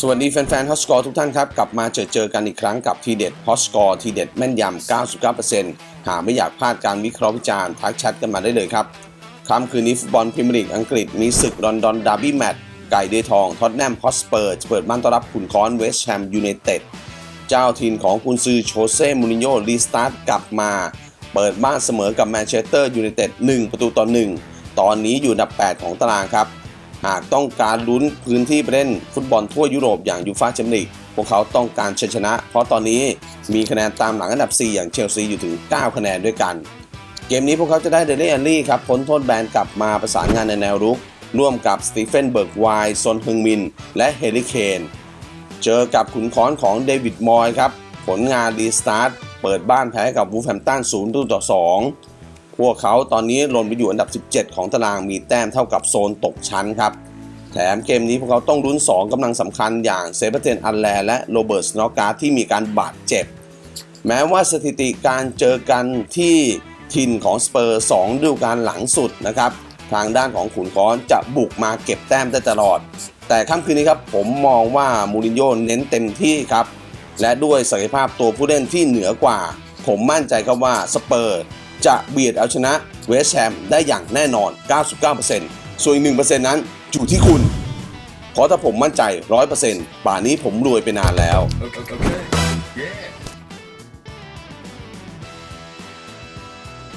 สวัสดีแฟนๆฮอสกอร์ทุกท่านครับ กลับมาเจอเจอกันอีกครั้งกับทีเด็ดฮอสกอร์ทีเด็ดแม่นยำ 99%หากไม่อยากพลาดการวิเคราะห์วิจารณ์ทักแชทกันมาได้เลยครับค่ำคืนนี้ฟุตบอลพรีเมียร์ลีกอังกฤษมีศึกลอนดอนดาร์บี้แมตช์ไก่เดทองท็อตแนมฮอสเปอร์จะเปิดบ้านต้อนรับขุนค้อนเวสต์แฮมยูไนเต็ดเจ้าถิ่นของกุนซือโชเซ่มูรินโญ่รีสตาร์ทกลับมา เปิดบ้านเสมอกับแมนเชสเตอร์ยูไนเต็ด1ประตูต่อ1ตอนนี้อยู่อันดับ 8 ของตารางครับ หากต้องการลุ้นพื้นที่ไปเล่นฟุตบอลทั่วยุโรปอย่างยูฟ่าแชมเปี้ยนลีกพวกเขาต้องการชัยชนะ เพราะตอนนี้มีคะแนนตามหลังอันดับ 4 อย่างเชลซีอยู่ถึง 9 คะแนนด้วยกัน เกมนี้พวกเขาจะได้เดเล่อันลี่ครับพ้นโทษแบนกลับมาประสานงานในแนวรุก ร่วมกับสตีเฟนเบิร์กไวน์ซนฮึงมิน และเฮลิเคนเจอกับขุนค้อนของเดวิดมอยครับผลงานรีสตาร์ทเปิดบ้านแพ้กับวูฟแฮมตัน0ต่อ2 พวกเขาตอนนี้หล่นไปอยู่อันดับ 17 ของตารางมีแต้มเท่ากับโซนตกชั้นครับ แถมเกมนี้พวกเขาต้องลุ้น 2กำลังสำคัญอย่างเซบาเบเทนอันแลและโรเบิร์ตสโนกาที่มีการบาดเจ็บ แม้ว่าสถิติการเจอกันที่ทินของสเปอร์2ดูกาลหลังสุดนะครับ ทางด้านของขุนค้อนจะบุกมาเก็บแต้มได้ตลอด แต่ค่ำคืนนี้ครับผมมองว่ามูรินโญ่เน้นเต็มที่ครับและด้วยศักยภาพตัวผู้เล่นที่เหนือกว่า ผมมั่นใจครับว่าสเปอร์ จะเบียดเอาชนะเวสแฮมได้อย่างแน่นอน 99%ส่วนอีก 1%นั้นอยู่ที่คุณ เพราะถ้าผมมั่นใจ 100%ป่านนี้ผมรวยไปนานแล้ว Okay. okay. Yeah.